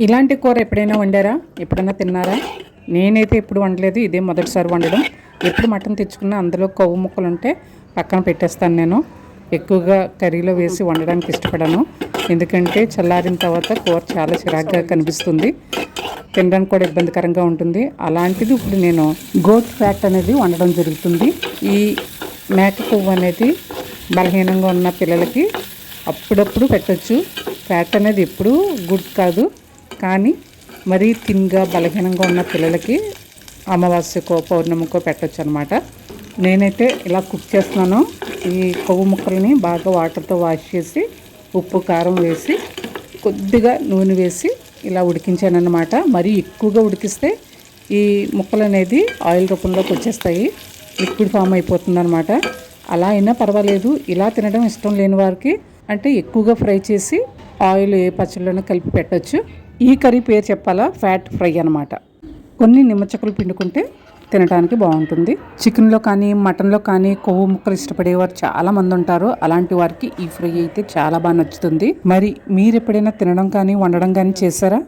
ఇలాంటి కూర ఎప్పుడైనా వండారా? ఎప్పుడైనా తిన్నారా? నేనైతే ఎప్పుడు వండలేదు ఇదే మొదటిసారి వండడం. ఎప్పుడు మటన్ తెచ్చుకున్నా అందులో కొవ్వు ముక్కలు ఉంటే పక్కన పెట్టేస్తాను నేను. ఎక్కువగా కర్రీలో వేసి వండడానికి ఇష్టపడను. ఎందుకంటే చల్లారిన తర్వాత కూర చాలా చిరాగ్గా కనిపిస్తుంది. తినడానికి కూడా ఇబ్బందికరంగా ఉంటుంది. అలాంటిది ఇప్పుడు నేను గోట్ ఫ్యాట్ అనేది వండడం జరుగుతుంది. ఈ మేక కొవ్వు అనేది బలహీనంగా ఉన్న పిల్లలకి అప్పుడప్పుడు పెట్టచ్చు. ఫ్యాట్ అనేది ఎప్పుడూ గుడ్ కాదు. కానీ మరీ థిన్గా బలహీనంగా ఉన్న పిల్లలకి అమావాస్యకో పౌర్ణమికో పెట్టొచ్చు అనమాట నేనైతే ఇలా కుక్ చేస్తున్నాను. ఈ కొవ్వు ముక్కల్ని బాగా వాటర్తో వాష్ చేసి ఉప్పు కారం వేసి కొద్దిగా నూనె వేసి ఇలా ఉడికించాను అనమాట మరీ ఎక్కువగా ఉడికిస్తే ఈ ముక్కలు అనేది ఆయిల్ రూపంలోకి వచ్చేస్తాయి. లిక్విడ్ ఫామ్ అయిపోతుంది అనమాట అలా అయినా పర్వాలేదు. ఇలా తినడం ఇష్టం లేని వారికి అంటే ఎక్కువగా ఫ్రై చేసి ఆయిల్ ఏ పచ్చళ్ళనో కలిపి పెట్టచ్చు. ఈ కర్రీ పేరు చెప్పాలా? ఫ్యాట్ ఫ్రై అనమాట కొన్ని నిమ్మచక్కలు పిండుకుంటే తినడానికి బాగుంటుంది. చికెన్లో కానీ మటన్లో కానీ కొవ్వు ముక్కలు ఇష్టపడేవారు చాలా మంది ఉంటారు. అలాంటి వారికి ఈ ఫ్రై అయితే చాలా బాగా నచ్చుతుంది. మరి మీరు ఎప్పుడైనా తినడం కానీ వండడం కానీ చేశారా?